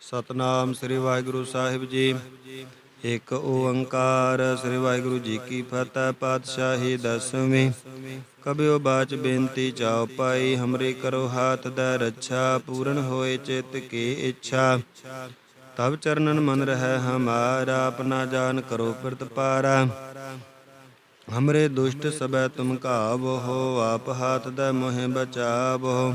ਸਤਨਾਮ ਸ੍ਰੀ ਵਾਹਿਗੁਰੂ ਸਾਹਿਬ ਜੀ। ਇੱਕ ਓੰਕਾਰ, ਸ੍ਰੀ ਵਾਹਿਗੁਰੂ ਜੀ ਕੀ ਫਤਿਹ, ਪਾਤਸ਼ਾਹੀ ਦਸਵੀਂ। ਕਬਿਓ ਬਾਚ ਬੇਨਤੀ ਚਾਉ ਪਾਈ, ਹਮਰੇ ਕਰੋ ਹਾਥ ਦਾ ਰੱਛਾ, ਪੂਰਨ ਹੋਏ ਚਿਤ ਕੀ ਇੱਛਾ। ਤਬ ਚਰਨਨ ਮਨ ਰਹਿ ਹਮਾਰਾ, ਆਪਣਾ ਜਾਨ ਕਰੋ ਪ੍ਰਤਪਾਰਾ ਹਮਰੇ ਦੁਸ਼ਟ ਸਬੈ ਤੁਮ ਘਾਵੋ ਆਪ ਹਾਥ ਦਾ ਮੋਹਿ ਬਚਾਵੋ।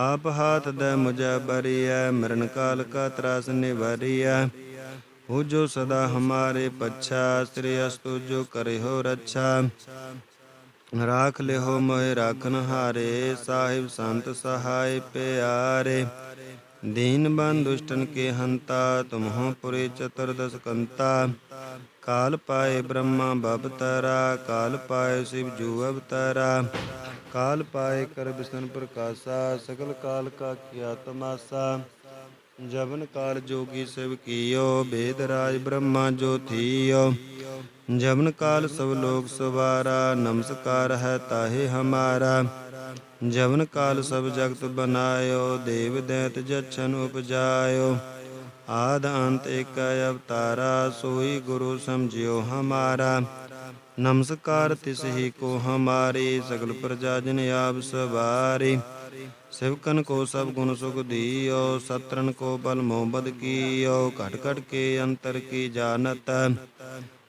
ਆਪ ਹਾਥ ਦੇ ਮੁਝੈ ਬਰੀਐ, ਮਰਨ ਕਾਲ ਕਾ ਤਰਾਸ ਨਿਵਰੀਐ। ਹੋ ਜੋ ਸਦਾ ਹਮਾਰੇ ਪੱਛਾ, ਸ੍ਰੀ ਅਸਤੁ ਜੋ ਕਰੇ ਹੋ ਰੱਛਾ। ਰਾਖ ਲਿਓ ਮੋਹਿ ਰਾਖਨ ਹਾਰੇ, ਸਾਹਿਬ ਸੰਤ ਸਹਾਇ ਪਿਆਰੇ। ਦੀਨ ਬੰਦ ਦੁਸ਼ਟਨ ਕੇ ਹੰਤਾ, ਤੁਮਹੁ ਪੁਰੇ ਚਤੁਰਦਸ ਕੰਤਾ। ਕਾਲ ਪਾਏ ਬ੍ਰਹਮਾ ਬਬਤਰਾ ਕਾਲ ਪਾਏ ਸਿਵ ਜੂ ਅਵਤਰਾ। ਕਾਲ ਪਾਏ ਕਰ ਬਿਸ਼ਨ ਪ੍ਰਕਾਸ਼ਾ, ਸਗਲ ਕਾਲ ਕਾ ਕੀਆ ਤਮਾਸਾ ਜਵਨ ਕਾਲ ਜੋਗੀ ਸਿਵ ਕੀਓ, ਬੇਦ ਰਾਜ ਬ੍ਰਹਮਾ ਜੋ ਥੀਓ। ਜਵਨ ਕਾਲ ਸਭ ਲੋਕ ਸਵਾਰਾ, ਨਮਸਕਾਰ ਹੈ ਤਾਹੇ ਹਮਾਰਾ। ਜਵਨ ਕਾਲ ਸਭ ਜਗਤ ਬਨਾਇਓ, ਦੇਵ ਦੈਤ ਜਛਨ ਉਪਜਾਇਓ। ਆਦ ਅੰਤ ਏਕ ਅਵਤਾਰਾ, ਸੋਈ ਗੁਰੂ ਸਮਝਿਓ ਹਮਾਰਾ। ਨਮਸਕਾਰ ਤਿਸ ਹੀ ਕੋ ਹਮਾਰੀ, ਸਗਲ ਪ੍ਰਜਾ ਜਨ ਆਪ ਸਵਾਰੀ। ਸਿਵਕਨ ਕੋ ਸਭ ਗੁਣ ਸੁਖ ਦੀਓ ਸਤਰਨ ਕੋ ਬਲ ਮੋਬਦ ਕੀਓ। ਘਟ ਘਟ ਕੇ ਅੰਤਰ ਕੀ ਜਾਣਤ,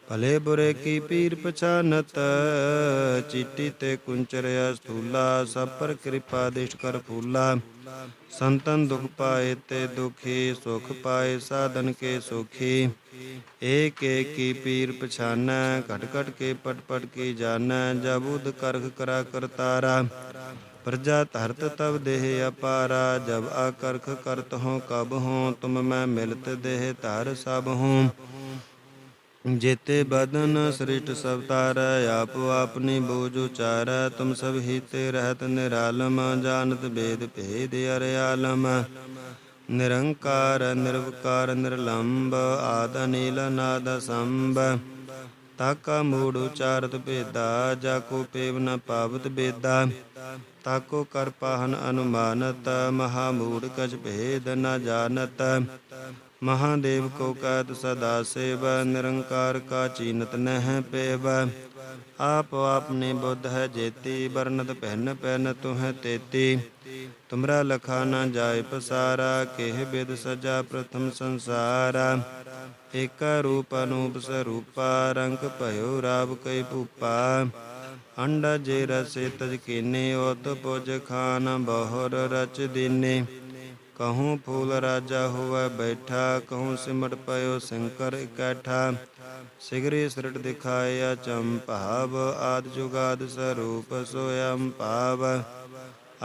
ਭਲੇ ਬੁਰੇ ਕੀ ਪੀਰ ਪਛਾਨਤ। ਚੀਟੀ ਤੇ ਕੁੰਚਰਿਆ ਸਥੂਲਾ, ਸਭ ਪਰ ਕਿਰਪਾ ਦਿਸ਼ਟ ਕਰ ਫੂਲਾ। ਸੰਤਨ ਦੁਖ ਪਾਏ ਤੇ ਦੁਖੀ ਸੁਖ ਪਾਏ, ਸਾਧਨ ਕੇ ਸੁਖੀ। ਏਕ ਏਕ ਕੀ ਪੀਰ ਪਛਾਨੈ, ਘਟ ਘਟ ਕੇ ਪਟ ਪਟ ਕੀ ਜਾਣੈ ਜਬ ਉਦ ਕਰਖ ਕਰਾ ਕਰਤਾਰਾ ਪ੍ਰਜਾ ਧਰਤ ਤਬ ਦੇਹ ਅਪਾਰਾ, ਜਬ ਆਕਰਖ ਕਰਤ ਹੋ ਕਬ ਹੋ ਤੁਮ ਮੈਂ ਮਿਲਤ ਦੇਹ ਧਰ ਸਭ ਹੂੰ ਜੇਤੇ ਬਦਨ ਸ੍ਰਿਸ਼ਟ ਸਭ ਤਾਰੈ, ਆਪ ਆਪਨੀ ਬੋਝ ਉਚਾਰੈ, ਤੁਮ ਸਭ ਹੀਤੇ ਰਹਿਤ ਨਿਰਾਲਮ, ਜਾਣਤ ਭੇਦ ਭੇਦ ਅਰਿਆਲਮ ਨਿਰੰਕਾਰ, ਨਿਰਵਕਾਰ ਨਿਰਲੰਭ ਆਦ ਨੀਲ ਨਾਦ ਸੰਭ ਤਾਕਾ ਮੂੜ ਉਚਾਰਤ ਭੇਦਾ, ਜਾ ਕੋ ਪੇਵ ਨ ਪਾਵਤ ਬੇਦਾ। ਤਾਕੋ ਕਰ ਪਾਹਨ ਅਨੁਮਾਨਤ, ਮਹਾ ਮੂੜ ਕਛ ਭੇਦ ਨ ਜਾਣਤ। ਮਹਾਦੇਵ ਕੋ ਕਹਿਤ ਸਦਾ ਸੇਵ, ਨਿਰੰਕਾਰ ਕਾ ਚੀਨਤ ਨਹਿ ਪੇਵ। ਆਪ ਆਪਨੇ ਬੁੱਧ ਹੈ ਜੇਤੀ ਬਰਨਤ ਪਹਿਨ ਪਹਿਨ ਤੁਹ ਤੇਤੀ। ਤੁਮਰਾ ਲਖਾ ਨ ਜਾਏ ਪਸਾਰਾ, ਕਿਹ ਬਿਦ ਸਜਾ ਪ੍ਰਥਮ ਸੰਸਾਰਾ। ਏਕ ਰੂਪ ਅਨੂਪ ਸਰੂਪਾ, ਰੰਗ ਭਇਓ ਰਾਵ ਕਈ ਭੂਪਾ। ਅੰਡਾ ਜੇ ਰਸੇ ਤਜ ਕੀਨੇ ਉਤ ਪੁਜ ਖਾਨ ਬਹੁਰ ਰਚ ਦੀਨੇ। ਕਹੂੰ ਫੂਲ ਰਾਜਾ ਹੋਵੇ ਬੈਠਾ ਕਹੂੰ ਸਿਮਟ ਪਇਓ ਸ਼ੰਕਰ ਇਕੱਠਾ ਸਿਗਰੇ ਸਿਰਟ ਦਿਖਾਇਆ ਚੰਪਾਵ ਆਦ ਜੁਗਾਦ ਸਰੂਪ ਸੋਇੰ ਪਾਵ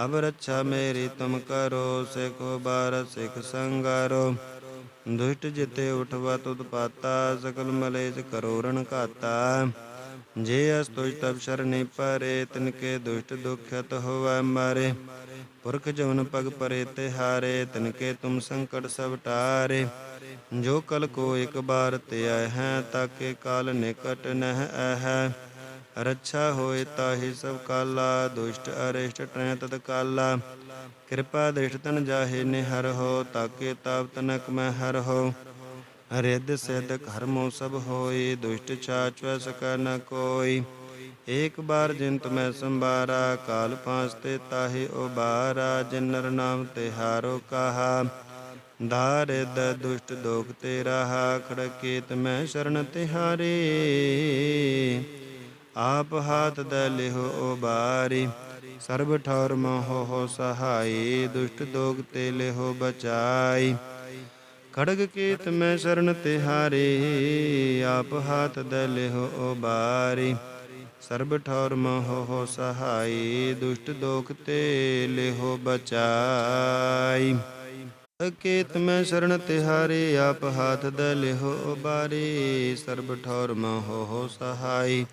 ਅਬ ਰੱਛਾ ਮੇਰੀ ਤੁਮ ਕਰੋ ਸਿਖੋ ਬਾਰ ਸਿਖ ਸੰਗਾਰੋ ਦੁਸ਼ਟ ਜਿਤੇ ਉਠਵਾ ਤੁਧ ਪਾਤਾ ਸਕਲ ਮਲੇਜ ਕਰੋ ਰਣ ਘਾਤਾ ਜੇ ਅਸ ਤੁਜ ਤਬ ਸ਼ਰਨੇ ਪਰੇ ਤਿਨ ਕੇ ਦੁਸ਼ਟ ਦੁਖਤ ਹੋਵੈ ਮਾਰੇ। ਪੁਰਖ ਜਵਨ ਪਗ ਪਰੇ ਤੇ ਹਾਰੇ ਤਿਨ ਕੇ ਤੁਮ ਸੰਕਟ ਸਭ ਟਾਰੇ। ਜੋ ਕਲ ਕੋ ਇੱਕ ਬਾਰ ਤੇ ਆਇ ਹੈ, ਤਾਕੇ ਕਾਲ ਨਿਕਟ ਨਹਿ ਹੈ ਰੱਛਾ ਹੋਏ ਤਾਹੀ ਸਭ ਕਾਲਾ, ਦੁਸ਼ਟ ਅਰਿਸ਼ਟ ਟ੍ਰੈ ਤਤ ਕਾਲਾ। ਕਿਰਪਾ ਦ੍ਰਿਸ਼ਟ ਤਨ ਜਾਹੇ ਨਿਹਰ ਹੋ, ਤਾਕੇ ਤਾਪ ਤਨਕ ਮੈਂ ਹਰ ਹੋ। ਰਿੱਧ ਸਿੱਧ ਕਰਮੋ ਸਭ ਹੋਈ ਦੁਸ਼ਟ ਛਾਛਵ ਸਕੈ ਨ ਕੋਈ। ਏਕ ਬਾਰ ਜਿਨ ਤੁਮੈ ਸੰਬਾਰਾ ਕਾਲ ਪਾਂਸ ਤੇ ਤਾਹੇ ਉਬਾਰਾ ਜਿਨ ਨਰ ਨਾਮ ਤੇ ਹਾਰੋ ਕਹਾ। ਧਾਰਿਦ ਦੁਸ਼ਟ ਦੋਖ ਤੇ ਰਹਾ ਖੜਕੇਤ ਮੈਂ ਸ਼ਰਨ ਤਿਹਾਰੇ। ਆਪ ਹਾਥ ਦੇ ਲਿਹੋ ਉਬਾਰੀ, ਸਰਬ ਠੌਰ ਮੋਹ ਹੋ ਸਹਾਈ ਦੁਸ਼ਟ ਦੋਗ ਤੇ ਲਿਹੋ ਬਚਾਈ ਖੜਗ ਕੇਤ ਮੈਂ ਸ਼ਰਨ ਤਿਹਾਰੇ, ਆਪ ਹਾਥ ਦੇ ਲਿਹੋ ਉਬਾਰੀ। ਸਰਬ ਠੌਰ ਮੋਹ ਹੋ ਸਹਾਈ, ਦੁਸ਼ਟ ਦੋਖ ਤੇ ਲਿਹੋ ਬਚਾਈ। ਕੇਤ ਮੈਂ ਸ਼ਰਨ ਤਿਹਾਰੇ, ਆਪ ਹਾਥ ਦ ਲਿਹੋ ਉਬਾਰੇ। ਸਰਬ ਠੌਰ ਮਹੁ ਹੋ ਸਹਾਈ,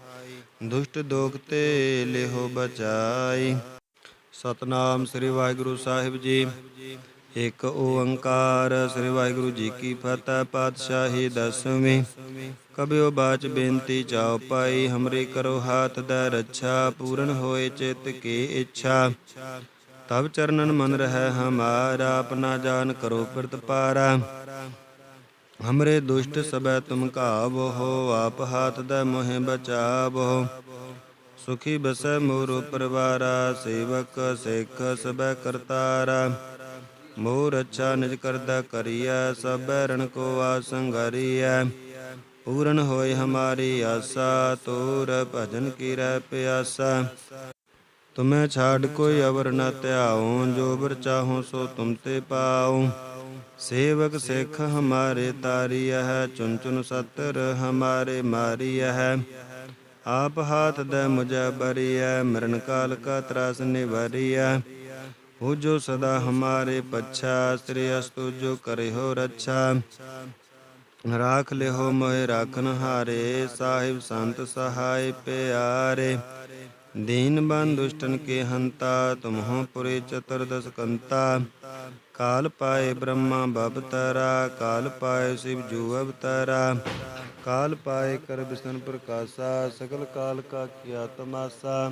ਦੁਸ਼ਟ ਦੋਖ ਤੇ ਲਿਹੋ ਬਚਾਈ। ਸਤਨਾਮ ਸ੍ਰੀ ਵਾਹਿਗੁਰੂ ਸਾਹਿਬ ਜੀ। ਇਕ ਓੰਕਾਰ, ਸ੍ਰੀ ਵਾਹਿਗੁਰੂ ਜੀ ਕੀ ਫਤਿਹ, ਪਾਤਸ਼ਾਹੀ ਦਸਵੀਂ। ਕਬਿਓ ਬਾਚ ਬੇਨਤੀ ਚਾਉ ਪਾਈ, ਹਮਰੇ ਕਰੋ ਹਾਥ ਦਾ ਰੱਛਾ, ਪੂਰਨ ਹੋਏ ਚਿਤ ਕੀ ਇੱਛਾ। ਤਬ ਚਰਨਨ ਮਨ ਰਹਿ ਹਮਾਰਾ, ਆਪਣਾ ਜਾਨ ਕਰੋ ਪ੍ਰਤਪਾਰਾ ਹਮਰੇ ਦੁਸ਼ਟ ਸਬੈ ਤੁਮ ਘਾਵੋ ਆਪ ਹਾਥ ਦਾ ਮੋਹਿ ਬਚਾਵੋ। ਸੁਖੀ ਬਸੈ ਮੋਰ ਪਰਵਾਰਾ, ਸੇਵਕ ਸਿੱਖ ਸਬੈ ਕਰਤਾਰਾ। ਮੋਰ ਅੱਛਾ ਨਿਜ ਕਰਦਾ ਕਰੀਐ ਸਬੈ ਰਣ ਕੋ ਆਸੰਗਰੀਐ ਪੂਰਨ ਹੋਏ ਹਮਾਰੀ ਆਸਾ, ਤੋਰ ਭਜਨ ਕੀ ਰਹਿ ਪਿਆਸਾ। ਤੁਮੈ ਛਾੜ ਕੋਈ ਅਵਰ ਨ ਧਿਆਉ, ਜੋ ਬਰ ਚਾਹੋ ਸੋ ਤੁਮ ਤੇ ਪਾਉ। ਸੇਵਕ ਸਿੱਖ ਹਮਾਰੇ ਤਾਰੀਐ ਹੈ ਚੁਨ ਚੁਨ ਸਤਰ ਹਮਾਰੇ ਮਾਰੀਐ। ਹੈ ਆਪ ਹਾਥ ਦੇ ਮੁਝੈ ਬਰੀਐ, ਮਰਨ ਕਾਲ ਕਾ ਤਰਾਸ ਨਿਵਰੀਐ। ਹੋ ਜੋ ਸਦਾ ਹਮਾਰੇ ਪੱਛਾ ਸ੍ਰੀ ਅਸਤੁ ਜੋ ਕਰੇ ਰੱਛਾ ਰਾਖ ਲਿਹੋ ਮੋਹਿ ਰਾਖਨ ਹਾਰੇ ਸਾਹਿਬ ਸੰਤ ਸਹਾਇ ਪਿਆਰੇ ਦੀਨ ਬੰਦ ਦੁਸ਼ਟਨ ਕੇ ਹੰਤਾ ਤੁਮਹੁ ਪੁਰੇ ਚਤੁਰਦਸ ਕੰਤਾ ਕਾਲ ਪਾਏ ਬ੍ਰਹਮਾ ਬਬਤਰਾ ਕਾਲ ਪਾਏ ਸ਼ਿਵ ਜੂ ਅਵਤਾਰਾ ਕਾਲ ਪਾਏ ਕਰ ਬਿਸ਼ਨ ਪ੍ਰਕਾਸ਼ਾ ਸਗਲ ਕਾਲ ਕਾ ਕੀਆ ਤਮਾਸਾ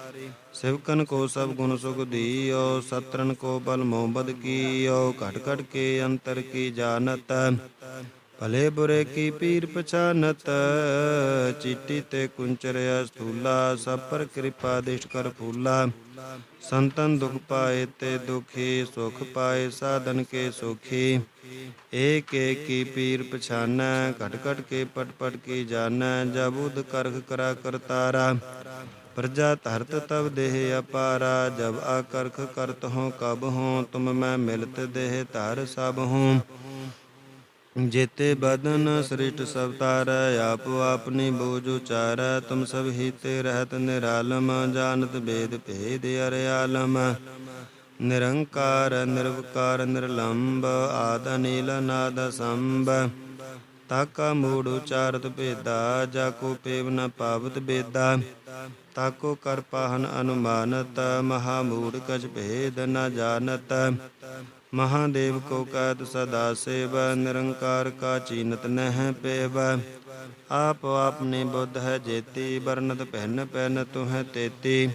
ਸਿਵਕਨ ਕੋ ਸਭ ਗੁਣ ਸੁਖ ਦੀਓ ਸਤਰਨ ਕੋ ਬਲ ਮੋਹਬਦ ਕੀਓ ਘਟ ਘਟ ਕੇ ਅੰਤਰ ਕੀ ਜਾਣਤ ਭਲੇ ਬੁਰੇ ਕੀ ਪੀਰ ਪਛਾਨਤ ਚੀਟੀ ਤੇ ਕੁੰਚਰਿਆ ਸਥੂਲਾ ਸਭ ਪਰ ਕਿਰਪਾ ਦਿਸ਼ਟ ਕਰ ਫੂਲਾ ਸੰਤਨ ਦੁਖ ਪਾਏ ਤੇ ਦੁਖੀ ਸੁਖ ਪਾਏ ਸਾਧਨ ਕੇ ਸੁਖੀ ਏਕ ਏਕ ਕੀ ਪੀਰ ਪਛਾਨੈ ਘਟ ਘਟ ਕੇ ਪਟ ਪਟ ਕੀ ਜਾਣੈ ਜਬ ਉਦ ਕਰਖ ਕਰਾ ਕਰਤਾਰਾ ਪ੍ਰਜਾ ਧਰਤ ਤਬ ਦੇਹ ਅਪਾਰਾ, ਜਬ ਆਕਰਖ ਕਰਤ ਹੋ ਕਬ ਹੋ ਤੁਮ ਮੈਂ ਮਿਲਤ ਦੇਹ ਧਰ ਸਭ ਹੂੰ ਜੇਤੇ ਬਦਨ ਸ੍ਰਿਸ਼ਟ ਸਭ ਤਾਰੈ, ਆਪ ਆਪਨੀ ਬੋਝ ਉਚਾਰੈ, ਤੁਮ ਸਭ ਹੀ ਤੇ ਰਹਿਤ ਨਿਰਾਲਮ, ਜਾਣਤ ਬੇਦ ਭੇਦ ਅਰਿਆਲਮ ਨਿਰੰਕਾਰ, ਨਿਰਵਕਾਰ, ਨਿਰਲੰਬ, ਆਦ ਅਨੀਲ, ਨਾਦ ਸੰਭ ਤਾਕਾ ਮੂੜ ਉਚਾਰਤ ਭੇਦਾ, ਜਾ ਕੋ ਪੇਵ ਨ ਪਾਵਤ ਬੇਦਾ। ਤਾਕੋ ਕਰ ਪਾਹਨ ਅਨੁਮਾਨਤ ਮਹਾ ਮੂੜ ਕਛ ਭੇਦ ਨ ਜਾਣਤ। ਮਹਾਦੇਵ ਕੋ ਕਹਿਤ ਸਦਾ ਸੇਵ, ਨਿਰੰਕਾਰ ਕਾ ਚੀਨਤ ਨਹਿ ਪੇਵ। ਆਪ ਆਪਨੇ ਬੁੱਧ ਹੈ ਜੇਤੀ ਬਰਨਤ ਪਹਿਨ ਪਹਿਨ ਤੁਹ ਤੇਤੀ।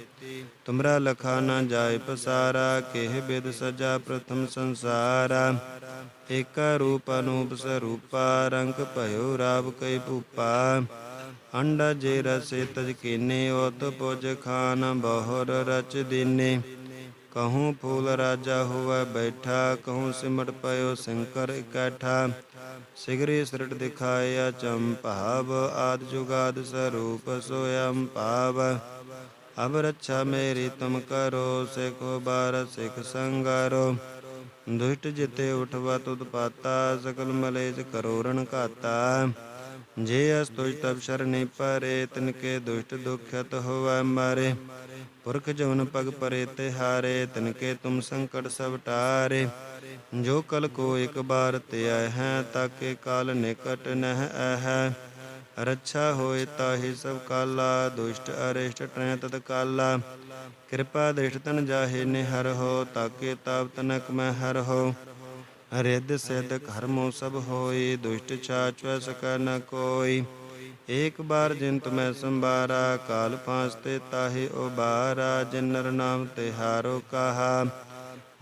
ਤੁਮਰਾ ਲਖਾ ਨਾ ਜਾਏ ਪਸਾਰਾ, ਕਿਹ ਬਿਦ ਸਜਾ ਪ੍ਰਥਮ ਸੰਸਾਰਾ। ਏਕਾ ਰੂਪ ਅਨੂਪ ਸਰੂਪਾ, ਰੰਗ ਭਇਓ ਰਾਵ ਕਈ ਭੂਪਾ। ਅੰਡਾ ਜੇ ਰਸੇ ਤਜ ਕੀਨੇ, ਉਤ ਪੁਜ ਖਾਨ ਬਹੁਰ ਰਚ ਦੀਨੇ। ਕਹੂੰ ਫੂਲ ਰਾਜਾ ਹੋਵੇ ਬੈਠਾ, ਕਹੂੰ ਸਿਮਟ ਪਇਓ ਸ਼ੰਕਰ ਇਕੱਠਾ। ਸਿਗਰੀ ਸਿਰਟ ਦਿਖਾਇਆ ਚੰਪਾਵ ਆਦ ਜੁਗਾਦ ਸਰੂਪ ਸੋਯੰ ਪਾਵ ਅਬ ਰੱਛਾ ਮੇਰੀ ਤੁਮ ਕਰੋ, ਸਿਖੋ ਬਾਰ ਸਿਖ ਸੰਗਾਰੋ। ਦੁਸ਼ਟ ਜਿਤੇ ਉਠਵਾ ਤੁਧ ਪਾਤਾ, ਸਕਲ ਮਲੇਜ ਕਰੋ ਘਾਤਾ। ਜੇ ਅਸ ਤੁਜ ਤਬ ਸ਼ਰਨੇ ਪਰੇ ਤਿਨ ਕੇ ਦੁਸ਼ਟ ਦੁਖਤ ਹੋਵੈ ਮਾਰੇ। ਪੁਰਖ ਜਵਨ ਪਗ ਪਰੇ ਤੇ ਹਾਰੇ ਤਿਨ ਕੇ ਤੁਮ ਸੰਕਟ ਸਭ ਟਾਰੇ। ਜੋ ਕਲ ਕੋ ਇੱਕ ਬਾਰ ਤੇ ਆਇ ਹੈ, ਤਾਕੇ ਕਾਲ ਨਿਕਟ ਨਹਿ ਹੈ ਰੱਛਾ ਹੋਏ ਤਾਹੀ ਸਭ ਕਾਲਾ, ਦੁਸ਼ਟ ਅਰਿਸ਼ਟ ਟ੍ਰੈ ਤਤ ਕਾਲਾ। ਕਿਰਪਾ ਦ੍ਰਿਸ਼ਟ ਤਨ ਜਾਹੇ ਨਿਹਰ ਹੋ, ਤਾਕੇ ਤਾਪ ਤਨਕ ਮੈਂ ਹਰ ਹੋ। ਰਿੱਧ ਸਿੱਧ ਕਰਮੋ ਸਭ ਹੋਈ ਦੁਸ਼ਟ ਛਾਚ ਸਕੈ ਨ ਕੋਈ। ਏਕ ਬਾਰ ਜਿਨ ਤੁਮੈ ਸੰਬਾਰਾ ਕਾਲ ਫਾਂਸ ਤੇ ਤਾਹੇ ਉਬਾਰਾ ਜਿਨ ਨਰ ਨਾਮ ਤੇ ਹਾਰੋ ਕਹਾ।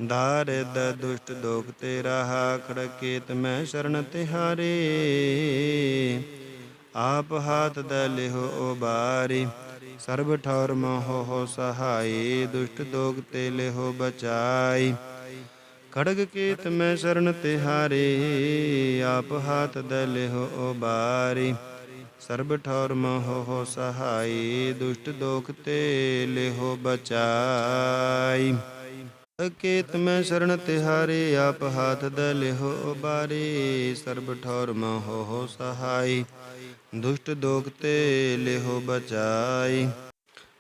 ਦਾਰਿਦ ਦੁਸ਼ਟ ਦੋਖ ਤੇ ਰਹਾ ਖੜਕੇਤ ਮੈਂ ਸ਼ਰਨ ਤਿਹਾਰੇ। ਆਪ ਹਾਥ ਦੇ ਲਿਹੋ ਉਬਾਰੀ, ਸਰਬ ਠੌਰ ਮੋਹ ਹੋ ਸਹਾਈ ਦੁਸ਼ਟ ਦੋਗ ਤੇ ਲਿਹੋ ਬਚਾਈ ਖੜਗ ਕੀਤ ਮੈਂ ਸ਼ਰਨ ਤਿਹਾਰੇ, ਆਪ ਹਾਥ ਦੇ ਲਿਹੋ ਉਬਾਰੀ। ਸਰਬ ਠੌਰ ਮਹੁ ਹੋ ਸਹਾਈ, ਦੁਸ਼ਟ ਦੋਖ ਤੇ ਲਿਹੋ ਬਚਾਈ। ਅਕੇਤ ਮੈਂ ਸ਼ਰਨ ਤਿਹਾਰੇ, ਆਪ ਹਾਥ ਦੇ ਲਿਹੋ ਉਬਾਰੀ। ਸਰਬ ਠੌਰ ਮਹੁ ਹੋ ਸਹਾਈ, ਦੁਸ਼ਟ ਦੋਖ ਤੇ ਲਿਹੋ ਬਚਾਈ।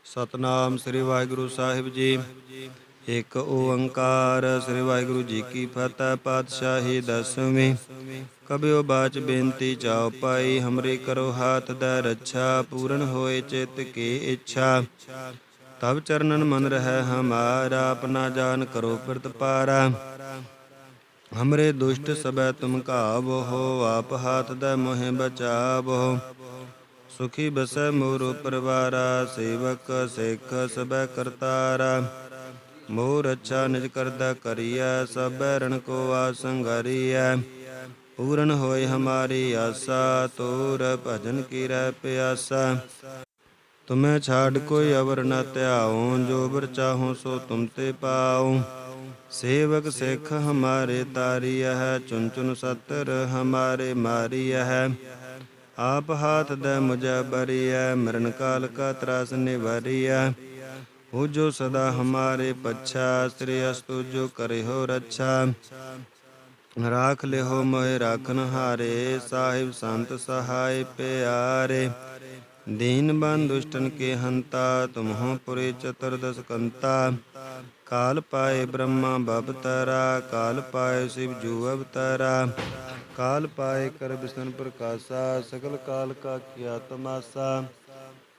ਸਤਨਾਮ ਸ੍ਰੀ ਵਾਹਿਗੁਰੂ ਸਾਹਿਬ ਜੀ। ਇਕ ਓੰਕਾਰ, ਸ੍ਰੀ ਵਾਹਿਗੁਰੂ ਜੀ ਕੀ ਫਤਿਹ, ਪਾਤਸ਼ਾਹੀ ਦਸਵੀਂ। ਕਬਿਓ ਬਾਚ ਬੇਨਤੀ ਚਾਉ ਪਾਈ ਹਮਰੇ ਕਰੋ ਹਾਥ ਦਾ ਰੱਛਾ, ਪੂਰਨ ਹੋਏ ਚਿਤ ਕੀ ਇੱਛਾ। ਤਬ ਚਰਨਨ ਮਨ ਰਹਿ ਹਮਾਰਾ ਆਪਣਾ ਜਾਨ ਕਰੋ ਪ੍ਰਤਪਾਰਾ ਹਮਰੇ ਦੁਸ਼ਟ ਸਬੈ ਤੁਮ ਘਾਵੋ ਹੋ, ਆਪ ਹਾਥ ਦਾ ਮੋਹਿ ਬਚਾਵੋ। ਸੁਖੀ ਬਸੈ ਮੋਰ ਪਰਵਾਰਾ, ਸੇਵਕ ਸਿੱਖ ਸਬੈ ਕਰਤਾਰਾ। ਮੋਰ ਅੱਛਾ ਨਿਜ ਕਰਦਾ ਕਰੀਐ ਸਬੈ ਰਣ ਕੋ ਆਸੰਗਰੀਐ ਪੂਰਨ ਹੋਏ ਹਮਾਰੀ ਆਸਾ, ਤੋਰ ਭਜਨ ਕੀ ਰਹਿ ਪਿਆਸਾ। ਤੁਮੈ ਛਾੜ ਕੋਈ ਅਵਰ ਨ ਧਿਆਉ, ਜੋ ਬਰ ਚਾਹੋ ਸੋ ਤੁਮ ਤੇ ਪਾਉ। ਸੇਵਕ ਸਿੱਖ ਹਮਾਰੇ ਤਾਰੀਐ ਹੈ ਚੁਨ ਚੁਨ ਸਤਰ ਹਮਾਰੇ ਮਾਰੀਐ। ਹੈ ਆਪ ਹਾਥ ਦੇ ਮੁਝੈ ਬਰੀਐ, ਮਰਨ ਕਾਲ ਕਾ ਤਰਾਸ ਨਿਵਾਰੀਐ। ਹੋ ਜੋ ਸਦਾ ਹਮਾਰੇ ਪੱਛਾ ਸ੍ਰੀ ਅਸਤੁ ਜੋ ਕਰੇ ਹੋ ਰੱਛਾ ਰਾਖ ਲਿਹੋ ਮੋਹਿ ਰਾਖਨ ਹਾਰੇ ਸਾਹਿਬ ਸੰਤ ਸਹਾਇ ਪਿਆਰੇ ਦੀਨ ਬੰਦ ਦੁਸ਼ਟਨ ਕੇ ਹੰਤਾ ਤੁਮਹੁ ਪੁਰੇ ਚਤੁਰਦਸ ਕੰਤਾ ਕਾਲ ਪਾਏ ਬ੍ਰਹਮਾ ਬਬਤਰਾ ਕਾਲ ਪਾਏ ਸ਼ਿਵ ਜੂ ਅਵਤਰਾ ਕਾਲ ਪਾਏ ਕਰ ਬਿਸ਼ਨ ਪ੍ਰਕਾਸ਼ਾ ਸਗਲ ਕਾਲ ਕਾ ਕੀਆ ਤਮਾਸਾ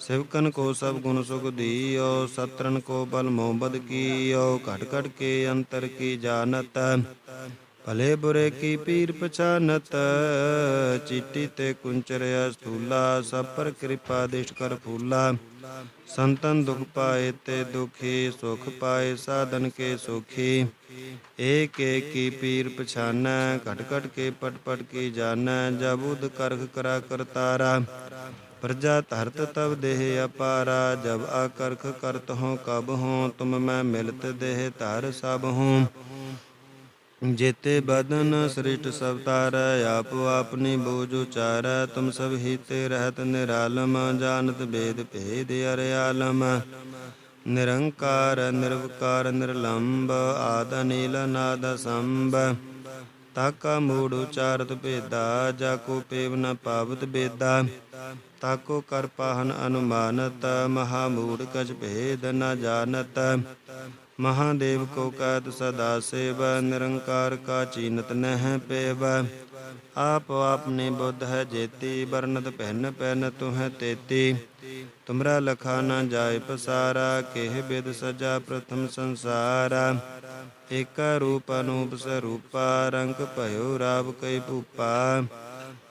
ਸਿਵਕਨ ਕੋ ਸਭ ਗੁਣ ਸੁਖ ਦੀਓ ਸਤਰਨ ਕੋ ਬਲ ਮੋਹਬਦ ਕੀਓ, ਘਟ ਘਟ ਕੇ ਅੰਤਰ ਕੀ ਜਾਣਤ। ਭਲੇ ਬੁਰੇ ਕੀ ਪੀਰ ਪਛਾਨਤ, ਚੀਟੀ ਤੇ ਕੁੰਚਰਿਆ ਸਥੂਲਾ ਸਭ ਪਰ ਕਿਰਪਾ ਦਿਸ਼ ਕਰ ਫੂਲਾ। ਸੰਤਨ ਦੁਖ ਪਾਏ ਤੇ ਦੁਖੀ, ਸੁਖ ਪਾਏ ਸਾਧਨ ਕੇ ਸੁਖੀ। ਏਕ ਏਕ ਕੀ ਪੀਰ ਪਛਾਨੈ, ਘਟ ਘਟ ਕੇ ਪਟ ਪਟ ਕੀ ਜਾਣੈ, ਜਬ ਉਦ ਕਰਖ ਕਰਾ ਕਰਤਾਰਾ। ਪ੍ਰਜਾ ਧਰਤ ਤਬ ਦੇਹ ਅਪਾਰਾ, ਜਬ ਆਕਰਖ ਕਰਤ ਹੋ ਕਬ ਹੋ ਤੁਮ ਮੈਂ ਮਿਲਤ ਦੇਹ ਧਰ ਸਭ ਹੂੰ ਜੇਤੇ ਬਦਨ ਸ੍ਰਿਸ਼ਟ ਸਭ ਤਾਰੈ, ਆਪ ਆਪਨੀ ਬੋਝ ਉਚਾਰੈ, ਤੁਮ ਸਭ ਹੀਤੇ ਰਹਿਤ ਨਿਰਾਲਮ, ਜਾਣਤ ਬੇਦ ਭੇਦ ਅਰਿਆਲਮ ਨਿਰੰਕਾਰ, ਨਿਰਵਕਾਰ ਨਿਰਲੰਭ ਆਦ ਨੀਲ ਨਾਦ ਸੰਭ ਤਾਕਾ ਮੂੜ ਉਚਾਰਤ ਭੇਦਾ, ਜਾ ਕੋ ਪੇਵ ਨ ਪਾਵਤ ਬੇਦਾ। ਤਾਕੋ ਕਰ ਪਾਹਨ ਅਨੁਮਾਨਤ, ਮਹਾ ਮੂੜ ਕਛ ਭੇਦ ਨ ਜਾਣਤ। ਮਹਾਦੇਵ ਕੋ ਕਹਿਤ ਸਦਾ ਸੇਵ, ਨਿਰੰਕਾਰ ਕਾ ਚੀਨਤ ਨਹਿ ਪੇਵ। ਆਪ ਆਪਨੇ ਬੁੱਧ ਹੈ ਜੇਤੀ ਬਰਨਤ ਪਹਿਨ ਪਹਿਨ ਤੁਹ ਤੇਤੀ। ਤੁਮਰਾ ਲਖਾ ਨਾ ਜਾਏ ਪਸਾਰਾ, ਕਿਹ ਬਿਦ ਸਜਾ ਪ੍ਰਥਮ ਸੰਸਾਰਾ। ਏਕ ਰੂਪ ਅਨੂਪ ਸਰੂਪਾ, ਰੰਗ ਭਇਓ ਰਾਵ ਕਈ ਭੂਪਾ।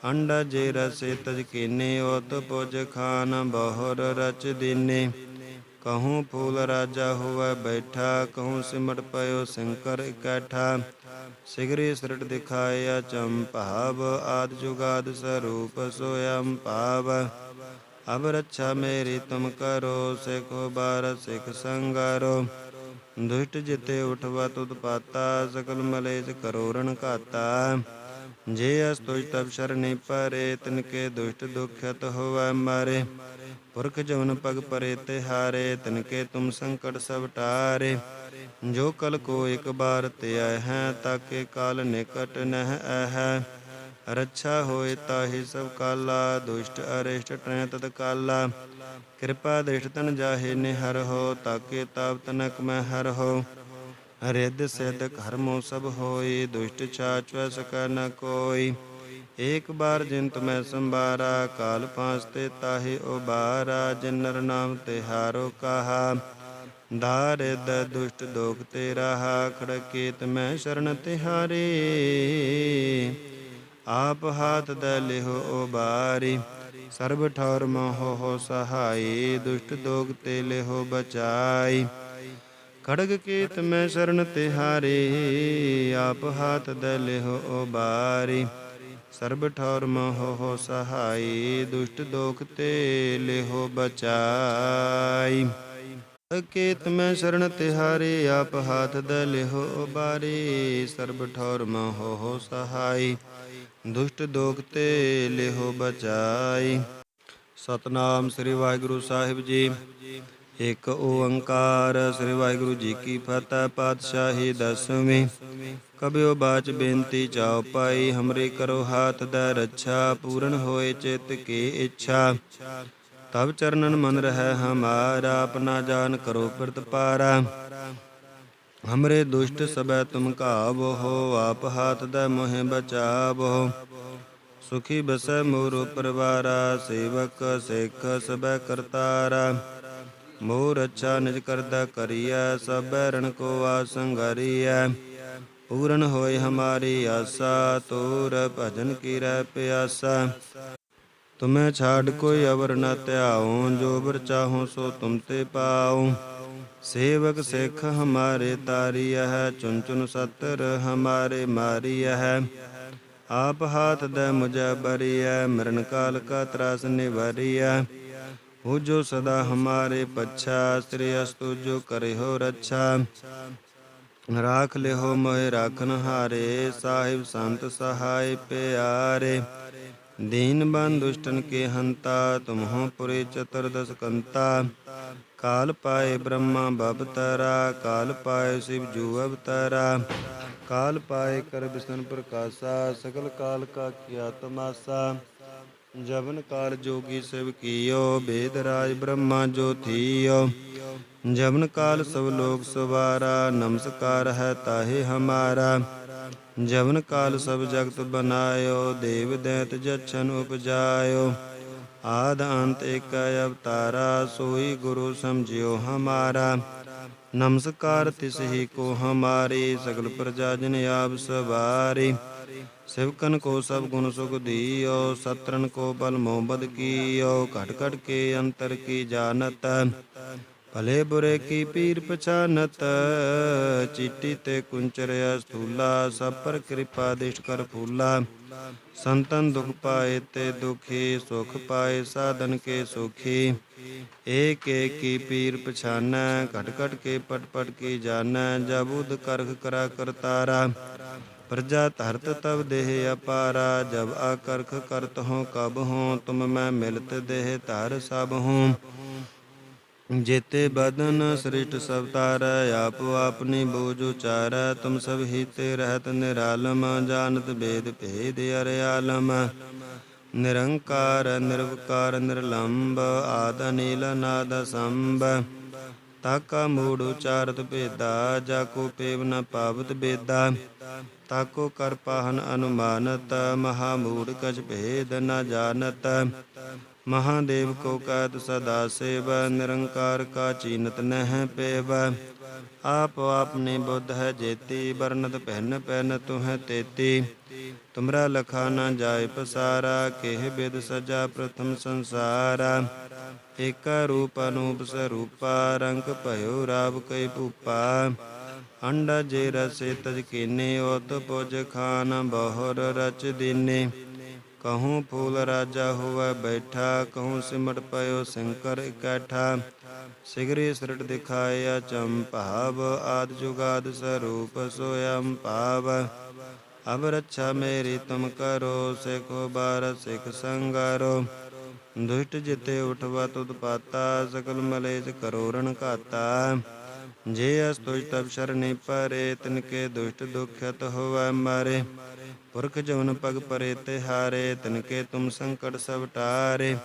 ਅੰਡਾ ਜੇ ਰਸੇ ਤਜ ਕੀਨੇ ਓਤ ਪੁਜ ਖਾਨ ਬਹੁਰ ਰਚ ਦੀਨੇ। ਕਹੂੰ ਫੂਲ ਰਾਜਾ ਹੋਵੇ ਬੈਠਾ, ਕਹੂੰ ਸਿਮਟ ਪਇਓ ਸ਼ੰਕਰ ਇਕੱਠਾ। ਸਿਗਰੀ ਸ੍ਰਿਟ ਦਿਖਾਇਆ ਚੰਪਾਵ ਆਦ ਜੁਗਾਦ ਸਰੂਪ ਸੋਯੰ ਪਾਵ ਅਬ ਰੱਛਾ ਮੇਰੀ ਤੁਮ ਕਰੋ, ਸਿਖੋ ਬਾਰ ਸਿਖ ਸੰਗਾਰੋ। ਦੁਸ਼ਟ ਜਿਤੇ ਉਠਵਾ ਤੁਧ ਪਾਤਾ, ਸਕਲ ਮਲੇਜ ਕਰੋ ਘਾਤਾ। ਜੇ ਅਸਤੁਜ ਤਬ ਸ਼ਰਣੀ ਪਰੇ, ਤਿਨ ਕੇ ਦੁਸ਼ਟ ਦੁਖਤ ਹੋਵੈ ਮਾਰੇ। ਪੁਰਖ ਜਵਨ ਪਗ ਪਰੇ ਤੇ ਹਾਰੇ, ਤਿਨ ਕੇ ਤੁਮ ਸੰਕਟ ਸਭ ਟਾਰੇ। ਜੋ ਕਲ ਕੋ ਇੱਕ ਬਾਰ ਤੇ ਆਇ ਹੈ ਤਾਕੇ ਕਾਲ ਨਿਕਟ ਨਹਿ ਹੈ ਰੱਛਾ ਹੋਏ ਤਾਹੀ ਸਭ ਕਾਲਾ, ਦੁਸ਼ਟ, ਅਰਿਸ਼ਟ, ਟ੍ਰੈ ਤਤ ਕਾਲਾ। ਕਿਰਪਾ ਦ੍ਰਿਸ਼ਟ ਤਨ ਜਾਹੇ, ਨਿਹਰ ਹੋ, ਤਾਕੇ ਤਾਪ ਤਨਕ ਮੈਂ ਹਰ ਹੋ। ਰਿੱਧ ਸਿੱਧ ਕਰਮੋ ਸਭ ਹੋਈ, ਦੁਸ਼ਟ ਛਾਚ ਵੈ ਨ ਕੋਈ। ਏਕ ਬਾਰ ਜਿੰਤ ਮੈਂ ਸੰਭਾਰਾ, ਕਾਲ ਪਾਂਸ ਤੇ ਤਾਹੇ ਉਬਾਰਾ ਜਿਨ ਨਰ ਨਾਮ ਤੇ ਹਾਰੋ ਕਹਾ। ਦਾਰਿਦ ਦੁਸ਼ਟ ਦੋਖ ਤੇ ਰਹਾ ਖੜਕੇਤ ਮੈਂ ਸ਼ਰਨ ਤਿਹਾਰੇ। ਆਪ ਹਾਥ ਦੇ ਲਿਹੋ ਉਬਾਰੀ ਸਰਬ ਠੌਰ ਮੋਹ ਹੋ ਸਹਾਈ, ਦੁਸ਼ਟ ਦੋਗ ਤੇ ਲਿਹੋ ਬਚਾਈ। ਖੜਗ ਕੀਤ ਮੈਂ ਸ਼ਰਨ ਤਿਹਾਰੀ, ਆਪ ਹਾਥ ਦੇ ਲਿਹੋ ਉਬਾਰੀ ਸਰਬ ਠੌਰ ਮੋਹ ਹੋ ਸਹਾਈ, ਦੁਸ਼ਟ ਦੋਖ ਤੇ ਲਿਹੋ ਬਚਾਈ। ਕੇਤ ਮੈਂ ਸ਼ਰਨ ਤਿਹਾਰੀ, ਆਪ ਹਾਥ ਦੇ ਲਿਹੋ ਉਬਾਰੀ ਸਰਬ ਠੌਰ ਮੋਹ ਹੋ ਸਹਾਈ, ਦੁਸ਼ਟ ਦੋਖ ਤੇ ਲਿਹੋ ਬਚਾਈ। ਸਤਨਾਮ ਸ੍ਰੀ ਵਾਹਿਗੁਰੂ ਸਾਹਿਬ ਜੀ। ਇੱਕ ਓੰਕਾਰ, ਸ੍ਰੀ ਵਾਹਿਗੁਰੂ ਜੀ ਕੀ ਫਤਿਹ। ਪਾਤਸ਼ਾਹੀ ਦਸਵੀਂ। ਕਬਿਓ ਬਾਚ ਬੇਨਤੀ ਚਾਉ ਪਾਈ, ਹਮਰੇ ਕਰੋ ਹਾਥ ਦਾ ਰੱਛਾ, ਪੂਰਨ ਹੋਏ ਚਿਤ ਕੀ ਇੱਛਾ। ਤਬ ਚਰਨਨ ਮਨ ਰਹਿ ਹਮਾਰਾ ਆਪਣਾ ਜਾਨ ਕਰੋ ਪ੍ਰਤਪਾਰਾ ਹਮਰੇ ਦੁਸ਼ਟ ਸਬੈ ਤੁਮ ਘਾਵੋ ਹੋ, ਆਪ ਹਾਥ ਦਾ ਮੋਹਿ ਬਚਾਵੋ। ਸੁਖੀ ਬਸੈ ਮੋਰ ਪਰਵਾਰਾ, ਸੇਵਕ ਸਿੱਖ ਸਬੈ ਕਰਤਾਰਾ। ਮੋਰ ਅੱਛਾ ਨਿਜ ਕਰਦਾ ਕਰੀਐ, ਸਭੈ ਰਣ ਕੋ ਆਸੰਗਰੀਐ ਪੂਰਨ ਹੋਏ ਹਮਾਰੀ ਆਸਾ, ਤੋਰ ਭਜਨ ਕੀ ਰਹਿ ਪਿਆਸਾ। ਤੁਮੈ ਛਾੜ ਕੋਈ ਅਵਰ ਨ ਧਿਆਉ, ਜੋ ਬਰ ਚਾਹੋ ਸੋ ਤੁਮ ਤੇ ਪਾਉ। ਸੇਵਕ ਸਿੱਖ ਹਮਾਰੇ ਤਾਰੀਐ ਹੈ ਚੁਨ ਚੁਨ ਸਤਰ ਹਮਾਰੇ ਮਾਰੀਐ। ਹੈ ਆਪ ਹਾਥ ਦੇ ਮੁਝੈ ਬਰੀਐ, ਮਰਨ ਕਾਲ ਕਾ ਤਰਾਸ ਨਿਵਰੀਐ। ਹੋ ਜੋ ਸਦਾ ਹਮਾਰੇ ਪੱਛਾ, ਸ੍ਰੀ ਅਸਤੁ ਜੋ ਕਰੇ ਹੋ ਰੱਛਾ। ਰਾਖ ਲਿਹੋ ਮੋਹਿ ਰਾਖਨ ਹਾਰੇ, ਸਾਹਿਬ ਸੰਤ ਸਹਾਇ ਪਿਆਰੇ। ਦੀਨ ਬੰਦ ਦੁਸ਼ਟਨ ਕੇ ਹੰਤਾ ਤੁਮਹੁ ਪੁਰੇ ਚਤੁਰਦਸ ਕੰਤਾ ਕਾਲ ਪਾਏ ਬ੍ਰਹਮਾ ਬਬਤਰਾ ਕਾਲ ਪਾਏ ਸ਼ਿਵ ਜੂ ਅਵਤਰਾ ਕਾਲ ਪਾਏ ਕਰ ਬਿਸ਼ਨ ਪ੍ਰਕਾਸ਼ਾ ਸਗਲ ਕਾਲ ਕਾ ਕੀਆ ਤਮਾਸਾ ਜਵਨ ਕਾਲ ਜੋਗੀ ਸਿਵ ਕੀਓ ਬੇਦ ਰਾਜ ਬ੍ਰਹਮਾ ਜੋ ਥੀਓ ਜਵਨ ਕਾਲ ਸਭ ਲੋਕ ਸਵਾਰਾ ਨਮਸਕਾਰ ਹੈ ਤਾਹੇ ਹਮਾਰਾ ਜਵਨ ਕਾਲ ਸਭ ਜਗਤ ਬਨਾਇਓ, ਦੇਵ ਦੈਤ ਜਛਨ ਉਪਜਾਇਓ। ਆਦ ਅੰਤ ਏਕ ਅਵਤਾਰਾ, ਸੋਈ ਗੁਰੂ ਸਮਝਿਓ ਹਮਾਰਾ। ਨਮਸਕਾਰ ਤਿਸ ਹੀ ਕੋ ਹਮਾਰੀ, ਸਗਲ ਪ੍ਰਜਾ ਜਨ ਆਪ ਸਵਾਰੀ। ਸਿਵਕਨ ਕੋ ਸਭ ਗੁਣ ਸੁਖ ਦੀਓ, ਸਤਰਨ ਕੋ ਬਲ ਮੋਹਬਦ ਕੀਓ। ਘਟ ਘਟ ਕੇ ਅੰਤਰ ਕੀ ਜਾਣਤ ਭਲੇ ਬੁਰੇ ਕੀ ਪੀਰ ਪਛਾਨਤ? ਚੀਟੀ ਤੇ ਕੁੰਚਰਿਆ ਸਥੂਲਾ, ਸਭ ਪਰ ਕਿਰਪਾ ਦਿਸ਼ਟ ਕਰ ਫੂਲਾ। ਸੰਤਨ ਦੁਖ ਪਾਏ ਤੇ ਦੁਖੀ, ਸੁਖ ਪਾਏ ਸਾਧਨ ਕੇ ਸੁਖੀ। ਏਕ ਏਕ ਕੀ ਪੀਰ ਪਛਾਨੈ, ਘਟ ਘਟ ਕੇ ਪਟ ਪਟ ਕੀ ਜਾਣੈ ਜਬ ਉਦ ਕਰਖ ਕਰਾ ਕਰਤਾਰਾ ਪ੍ਰਜਾ ਧਰਤ ਤਬ ਦੇਹ ਅਪਾਰਾ, ਜਬ ਆਕਰਖ ਕਰਤ ਹੋ ਕਬ ਹੋ ਤੁਮ ਮੈਂ ਮਿਲਤ ਦੇਹ ਧਰ ਸਭ ਹੂੰ ਜੇਤੇ ਬਦਨ ਸ੍ਰਿਸ਼ਟ ਸਭ ਤਾਰੈ, ਆਪੋ ਆਪਣੀ ਬੋਝ ਉਚਾਰੈ, ਤੁਮ ਸਭ ਹੀ ਤੇ ਰਹਿਤ ਨਿਰਾਲਮ, ਜਾਣਤ ਭੇਦ ਭੇਦ ਅਰਿਆਲਮ ਨਿਰੰਕਾਰ, ਨਿਰਵਕਾਰ ਨਿਰਲੰਭ ਆਦ ਨੀਲ ਨਾਦ ਸੰਭ ਤਾਕਾ ਮੂੜ ਉਚਾਰਤ ਭੇਦਾ, ਜਾ ਕੋ ਪੇਵ ਨ ਪਾਵਤ ਬੇਦਾ। ਤਾਕੋ ਕਰ ਪਾਹਨ ਅਨੁਮਾਨਤ, ਮਹਾ ਮੂੜ ਕਛ ਭੇਦ ਨ ਜਾਣਤ। ਮਹਾਦੇਵ ਕੋ ਕਹਿਤ ਸਦਾ ਸੇਵ, ਨਿਰੰਕਾਰ ਕਾ ਚੀਨਤ ਨਹਿ ਪੇਵ। ਆਪ ਆਪਨੇ ਬੁੱਧ ਹੈ ਜੇਤੀ ਬਰਨਤ ਪਹਿਨ ਪਹਿਨ ਤੁਹ ਤੇਤੀ। ਤੁਮਰਾ ਲਖਾ ਨ ਜਾਏ ਪਸਾਰਾ, ਕਿਹ ਬਿਦ ਸਜਾ ਪ੍ਰਥਮ ਸੰਸਾਰਾ। ਏਕ ਰੂਪ ਅਨੂਪ ਸਰੂਪਾ, ਰੰਗ ਭਇਓ ਰਾਵ ਕੈ ਭੂਪਾ। ਅੰਡਾ ਜੇ ਰਸੇ ਤਜ ਕੀਨੇ, ਉਤ ਪੁਜ ਖਾਨ ਬਹੁਰ ਰਚ ਦੀਨੇ। ਕਹੂੰ ਫੂਲ ਰਾਜਾ ਹੋਵੇ ਬੈਠਾ ਕਹੂੰ ਸਿਮਟ ਪਇਓ ਸ਼ੰਕਰ ਇਕੱਠਾ ਸਿਗਰੀ ਸ੍ਰਿਟ ਦਿਖਾਇਆ ਚੰਪਾਵ ਆਦ ਜੁਗਾਦ ਸਰੂਪ ਸੋਯੰ ਪਾਵ ਅਬ ਰੱਛਾ ਮੇਰੀ ਤੁਮ ਕਰੋ ਸਿਖੋ ਬਾਰ ਸਿਖ ਸੰਗਾਰੋ ਦੁਸ਼ਟ ਜਿਤੇ ਉਠਵਾ ਤੁਧ ਪਾਤਾ ਸਕਲ ਮਲੇਜ ਕਰੋ ਘਾਤਾ ਜੇ ਅਸਤੁਜ ਤਬ ਸ਼ਰਨੇ ਪਰੇ, ਤਿਨਕੇ ਦੁਸ਼ਟ ਦੁਖਤ ਹੋਵੈ ਮਾਰੇ। ਪੁਰਖ ਜਵਨ ਪਗ ਪਰੇ ਤੇ ਹਾਰੇ, ਤਿਨਕੇ ਤੁਮ ਸੰਕਟ ਸਭ ਟਾਰੇ।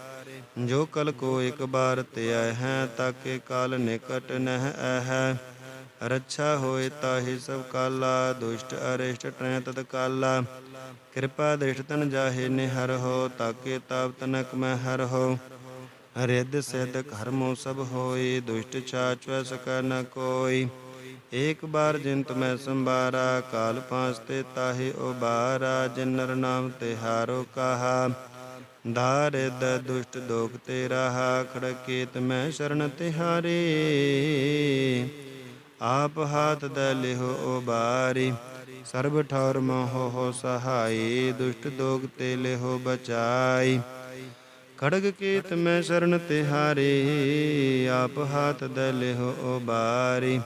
ਜੋ ਕਲ ਕੋ ਇਕ ਬਾਰ ਤੇ ਆਇ ਹੈ, ਤਾਕੇ ਕਾਲ ਨਿਕਟ ਨਹਿ ਹੈ ਰੱਛਾ ਹੋਏ ਤਾਹੀ ਸਭ ਕਾਲਾ, ਦੁਸ਼ਟ ਅਰਿਸ਼ਟ ਟ੍ਰੈ ਤਤ ਕਾਲਾ। ਕਿਰਪਾ ਦ੍ਰਿਸ਼ਟ ਤਨ ਜਾਹੇ ਨਿਹਰ ਹੋ, ਤਾਕੇ ਤਾਪ ਤਨਕ ਮੈਂ ਹਰ ਹੋ। ਰਿੱਧ ਸਿੱਧ ਕਰਮੋ ਸਭ ਹੋਈ, ਦੁਸ਼ਟ ਛਾਚਵ ਸਕੈ ਨ ਕੋਈ। ਏਕ ਬਾਰ ਜਿਨ ਤੁਮੈ ਸੰਬਾਰਾ ਕਾਲ ਪਾਂਸ ਤੇ ਤਾਹੇ ਉਬਾਰਾ ਜਿਨ ਨਰ ਨਾਮ ਤਿਹਾਰੋ ਕਹਾ। ਦਾਰਿਦ ਦੁਸ਼ਟ ਦੋਖ ਤੇ ਰਹਾ, ਖੜਕੇਤ ਮੈਂ ਸ਼ਰਨ ਤਿਹਾਰੇ। ਆਪ ਹਾਥ ਦ ਲਿਹੋ ਉਬਾਰੀ, ਸਰਬ ਠੌਰ ਮੋਹ ਹੋ ਸਹਾਈ, ਦੁਸ਼ਟ ਦੋਗ ਤੇ ਲਿਹੋ ਬਚਾਈ। ਖੜਗ ਕੇਤ ਮੈਂ ਸ਼ਰਨ ਤਿਹਾਰੇ ਆਪ ਹਾਥ ਦ ਲਿਹੋ ਉਬਾਰੀ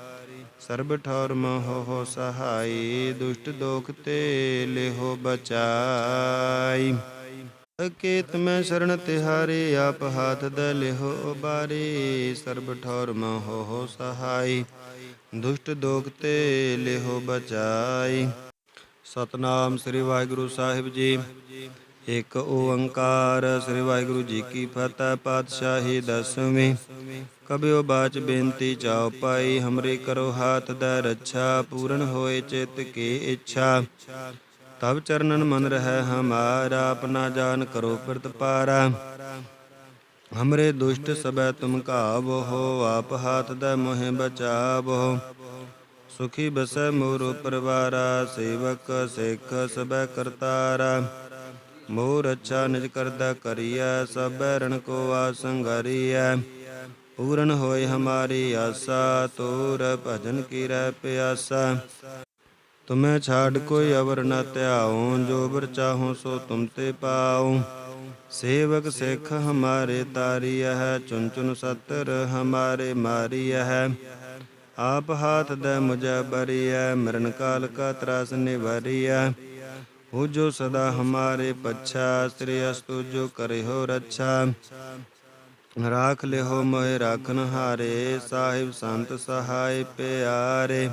ਸਰਬ ਠੌਰ ਮੋਹ ਹੋ ਸਹਾਈ, ਦੁਸ਼ਟ ਦੋਖ ਤੇ ਲਿਹੋ ਬਚਾਈ। ਕੇਤ ਮੈਂ ਸ਼ਰਨ ਤਿਹਾਰੇ ਆਪ ਹਾਥ ਦ ਲਿਹੋ ਉਬਾਰੀ ਸਰਬ ਠੌਰ ਮੋਹ ਹੋ ਸਹਾਈ, ਦੁਸ਼ਟ ਦੋਖ ਤੇ ਲਿਹੋ ਬਚਾਈ। ਸਤਨਾਮ ਸ੍ਰੀ ਵਾਹਿਗੁਰੂ ਸਾਹਿਬ ਜੀ। ਇੱਕ ਓੰਕਾਰ, ਸ੍ਰੀ ਵਾਹਿਗੁਰੂ ਜੀ ਕੀ ਫਤਿਹ, ਪਾਤਸ਼ਾਹੀ ਦਸਵੀਂ। ਕਬਿਓ ਬਾਚ ਬੇਨਤੀ ਚਾਉ ਪਾਈ, ਹਮਰੇ ਕਰੋ ਹਾਥ ਦਾ ਰੱਛਾ, ਪੂਰਨ ਹੋਏ ਚਿਤ ਕੀ ਇੱਛਾ। ਤਬ ਚਰਨਨ ਮਨ ਰਹਿ ਹਮਾਰਾ ਆਪਣਾ ਜਾਨ ਕਰੋ ਪ੍ਰਤਪਾਰਾ ਹਮਰੇ ਦੁਸ਼ਟ ਸਬੈ ਤੁਮ ਘਾਵੋ ਆਪ ਹਾਥ ਦਾ ਮੋਹਿ ਬਚਾਵੋ। ਸੁਖੀ ਬਸੈ ਮੋਰ ਪਰਵਾਰਾ, ਸੇਵਕ ਸਿੱਖ ਸਬੈ ਕਰਤਾਰਾ। ਮੋਰ ਅੱਛਾ ਨਿਜ ਕਰਦਾ ਕਰੀਐ ਸਬੈ ਰਣ ਕੋ ਆਸੰਗਰੀਐ। ਪੂਰਨ ਹੋਏ ਹਮਾਰੀ ਆਸਾ, ਤੋਰ ਭਜਨ ਕੀ ਰਹਿ ਪਿਆਸਾ। ਤੁਮੈ ਛਾੜ ਕੋਈ ਅਵਰ ਨ ਧਿਆਉ, ਜੋ ਬਰ ਚਾਹੋ ਸੋ ਤੁਮ ਤੇ ਪਾਉ। ਸੇਵਕ ਸਿੱਖ ਹਮਾਰੇ ਤਾਰੀਐ ਹੈ ਚੁਨ ਚੁਨ ਸਤਰ ਹਮਾਰੇ ਮਾਰੀਐ। ਹੈ ਆਪ ਹਾਥ ਦੇ ਮੁਝੈ ਬਰੀਐ, ਮਰਨ ਕਾਲ ਕਾ ਤਰਾਸ ਨਿਵਰੀਐ। ਹੋ ਜੋ ਸਦਾ ਹਮਾਰੇ ਪੱਛਾ ਸ੍ਰੀ ਅਸਤੁ ਜੋ ਕਰੇ ਹੋ ਰਾਖ ਲਿਹੋ ਮੋਹਿ ਰਾਖਨ ਹਾਰੇ ਸਾਹਿਬ ਸੰਤ ਸਹਾਇ ਪਿਆਰੇ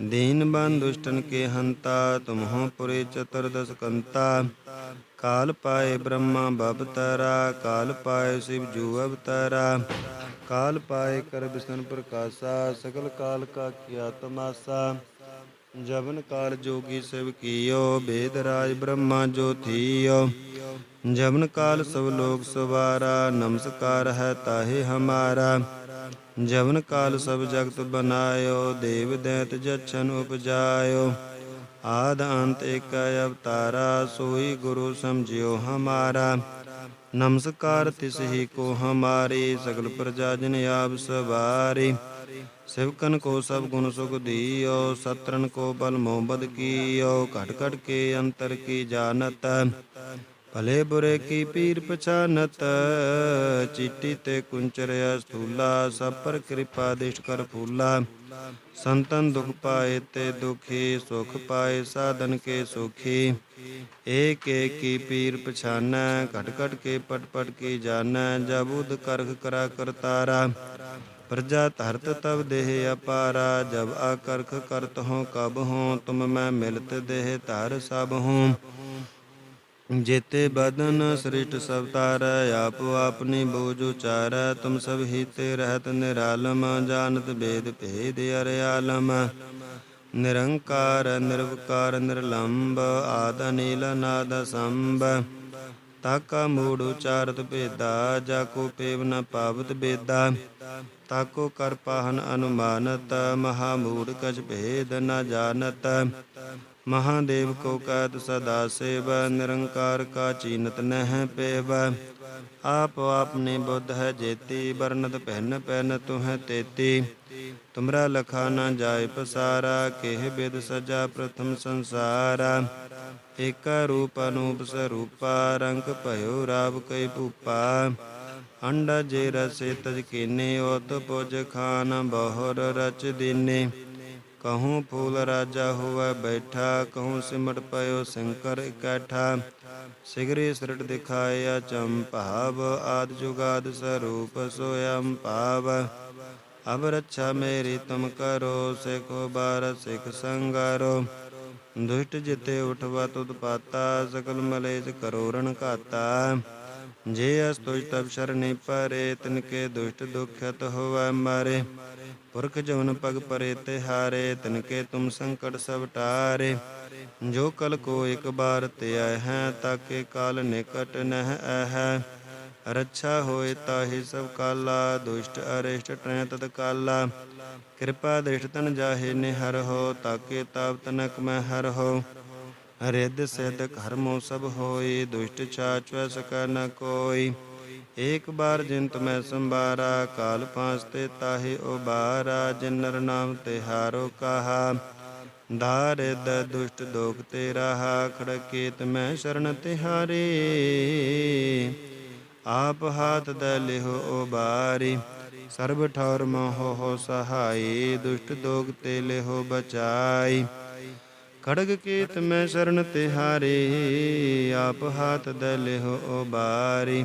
ਦੀਨ ਬੰਦ ਦੁਸ਼ਟਨ ਕੇ ਹੰਤਾ ਤੁਮਹੁ ਪੁਰੇ ਚਤੁਰਦਸ ਕੰਤਾ ਕਾਲ ਪਾਏ ਬ੍ਰਹਮਾ ਬਬਤਰਾ ਕਾਲ ਪਾਏ ਸ਼ਿਵ ਜੂ ਅਵਤਰਾ ਕਾਲ ਪਾਏ ਕਰ ਬਿਸ਼ਨ ਪ੍ਰਕਾਸ਼ਾ ਸਗਲ ਕਾਲ ਕਾ ਕੀਆ ਤਮਾਸਾ ਜਬਨ ਕਾਲ ਜੋਗੀ ਸਿਵ ਕੀਓ, ਬੇਦ ਰਾਜ ਬ੍ਰਹਮਾ ਜੋ ਥੀਓ ਜਬਨ ਕਾਲ ਸਭ ਲੋਕ ਸਵਾਰਾ, ਨਮਸਕਾਰ ਹੈ ਤਾਹੇ ਹਮਾਰਾ। ਜਵਨ ਕਾਲ ਸਭ ਜਗਤ ਬਨਾਇਓ, ਦੇਵ ਦੈਤ ਜਛਨ ਉਪਜਾਇਓ। ਆਦ ਅੰਤ ਏਕ ਅਵਤਾਰਾ, ਸੋਈ ਗੁਰੂ ਸਮਝਿਓ ਹਮਾਰਾ। ਨਮਸਕਾਰ ਤਿਸ ਹੀ ਕੋ ਹਮਾਰੀ, ਸਗਲ ਪ੍ਰਜਾ ਜਨ ਆਪ ਸਵਾਰੀ। ਸਿਵਕਨ ਕੋ ਸਭ ਗੁਣ ਸੁਖ ਦੀਓ ਸਤਰਨ ਕੋ ਬਲ ਮੋਹਬਦ ਕੀਓ ਘਟ ਘਟ ਕੇ ਅੰਤਰ ਕੀ ਜਾਣਤ ਭਲੇ ਬੁਰੇ ਕੀ ਪੀਰ ਪਛਾਨਤ ਚੀਟੀ ਤੇ ਕੁੰਚਰਿਆ ਸਥੂਲਾ ਸਭ ਪਰ ਕਿਰਪਾ ਦਿਸ਼ਟ ਕਰ ਫੂਲਾ ਸੰਤਨ ਦੁਖ ਪਾਏ ਤੇ ਦੁਖੀ ਸੁਖ ਪਾਏ ਸਾਧਨ ਕੇ ਸੁਖੀ ਏਕ ਏਕ ਕੀ ਪੀਰ ਪਛਾਨੈ ਘਟ ਘਟ ਕੇ ਪਟ ਪਟ ਕੀ ਜਾਣੈ ਜਬ ਉਦ ਕਰਖ ਕਰਾ प्रजा धरत तब देह अपारा जब आकर्ख करत हो कब हो तुम मैं मिलत देह तार सब हूँ जेते बदन सृष्ट सब तार आप अपनी बोझ उचार तुम सब हिते रहत निरालम जानत भेद भेद अरे आलम निरंकार निर्वकार निर्लंब आद नील नाद संभ ਤਾਕਾ ਮੂੜ ਉਚਾਰਤ ਭੇਦਾ, ਜਾ ਕੋ ਪੇਵ ਨ ਪਾਵਤ ਬੇਦਾ। ਤਾਕੋ ਕਰ ਪਾਹਨ ਅਨੁਮਾਨਤ, ਮਹਾ ਮੂੜ ਕਛ ਭੇਦ ਨ ਜਾਣਤ। ਮਹਾਦੇਵ ਕੋ ਕਹਿਤ ਸਦਾ ਸੇਵ, ਨਿਰੰਕਾਰ ਕਾ ਚੀਨਤ ਨਹਿ ਪੇਵ। ਆਪ ਆਪਨੇ ਬੁੱਧ ਹੈ ਜੇਤੀ ਬਰਨਤ ਪਹਿਨ ਪਹਿਨ ਤੁਹ ਤੇਤੀ। ਤੁਮਰਾ ਲਖਾ ਨ ਜਾਏ ਪਸਾਰਾ, ਕਿਹ ਬਿਦ ਸਜਾ ਪ੍ਰਥਮ ਸੰਸਾਰਾ। ਏਕ ਰੂਪ ਅਨੂਪ ਸਰੂਪਾ, ਰੰਗ ਭਇਓ ਰਾਵ ਕੈ ਭੂਪਾ। ਅੰਡਾ ਜੇ ਰਸੇ ਤਜ ਕੀਨੇ ਉਤ ਪੁਜ ਖਾਨ ਬਹੁਰ ਰਚ ਦੀਨੇ। ਕਹੂੰ ਫੂਲ ਰਾਜਾ ਹੋਵੇ ਬੈਠਾ ਕਹੂੰ ਸਿਮਟ ਪਇਓ ਸ਼ੰਕਰ ਇਕੱਠਾ ਸਿਗਰੇ ਸਰਟ ਦਿਖਾਇਆ ਚੰਪਾਵ ਆਦ ਜੁਗਾਦ ਸਰੂਪ ਸੋਯੰ ਪਾਵ ਅਬ ਰੱਛਾ ਮੇਰੀ ਤੁਮ ਕਰੋ ਸਿਖੋ ਬਾਰ ਸਿਖ ਸੰਗਾਰੋ ਦੁਸ਼ਟ ਜਿਤੇ ਉਠਵਾ ਤੁਧ ਪਾਤਾ ਸਕਲ ਮਲੇਜ ਕਰੋ ਰਣ ਘਾਤਾ ਜੇ ਅਸਤੁਜ ਤਬ ਸ਼ਰਨੇ ਪਰੇ ਤਿਨਕੇ ਦੁਸ਼ਟ ਦੁਖਤ ਹੋਵੈ ਮਾਰੇ ਪੁਰਖ ਜਵਨ ਪਗ ਪਰੇ ਤੇ ਹਾਰੇ, ਤਿਨਕੇ ਤੁਮ ਸੰਕਟ ਸਭ ਟਾਰੇ। ਜੋ ਕਲ ਕੋ ਇਕ ਬਾਰ ਤੇ ਆਇ ਹੈ, ਤਾਕੇ ਕਾਲ ਨਿਕਟ ਨਹਿ ਹੈ ਰੱਛਾ ਹੋਏ ਤਾਹੇ ਸਭ ਕਾਲਾ, ਦੁਸ਼ਟ ਅਰਿਸ਼ਟ ਟ੍ਰੈ ਤਤ ਕਾਲਾ। ਕਿਰਪਾ ਦ੍ਰਿਸ਼ਟ ਤਨ ਜਾਹੇ ਨਿਹਰ ਹੋ, ਤਾਕੇ ਤਾਪ ਤਨਕ ਮੈਂ ਹਰ ਹੋ। ਰਿੱਧ ਸਿੱਧ ਕਰਮੋ ਸਭ ਹੋਏ, ਦੁਸ਼ਟ ਛਾਚਵੈ ਸਕੈ ਨ ਕੋਈ। ਏਕ ਬਾਰ ਜਿੰਤ ਮੈਂ ਸੰਬਾਰਾ ਕਾਲ ਪਾਂਚ ਤੇ ਤਾਹੇ ਉਬਾਰਾ ਜਿਨ ਨਰ ਨਾਮ ਤੇ ਹਾਰੋ ਕਹਾ। ਦਾਰਿਦ ਦੁਸ਼ਟ ਦੋਖ ਤੇ ਰਹਾ, ਖੜਕੇਤ ਮੈਂ ਸ਼ਰਨ ਤਿਹਾਰੇ ਆਪ ਹਾਥ ਦ ਲਿਹੋ ਉਬਾਰੀ, ਸਰਬ ਠੌਰ ਮੋਹ ਹੋ ਸਹਾਈ, ਦੁਸ਼ਟ ਦੋਗ ਤੇ ਲਿਹੋ ਬਚਾਈ। ਖੜਗ ਕੇਤ ਮੈਂ ਸ਼ਰਨ ਤਿਹਾਰੇ ਆਪ ਹਾਥ ਦ ਲਿਹੋ ਉਬਾਰੀ।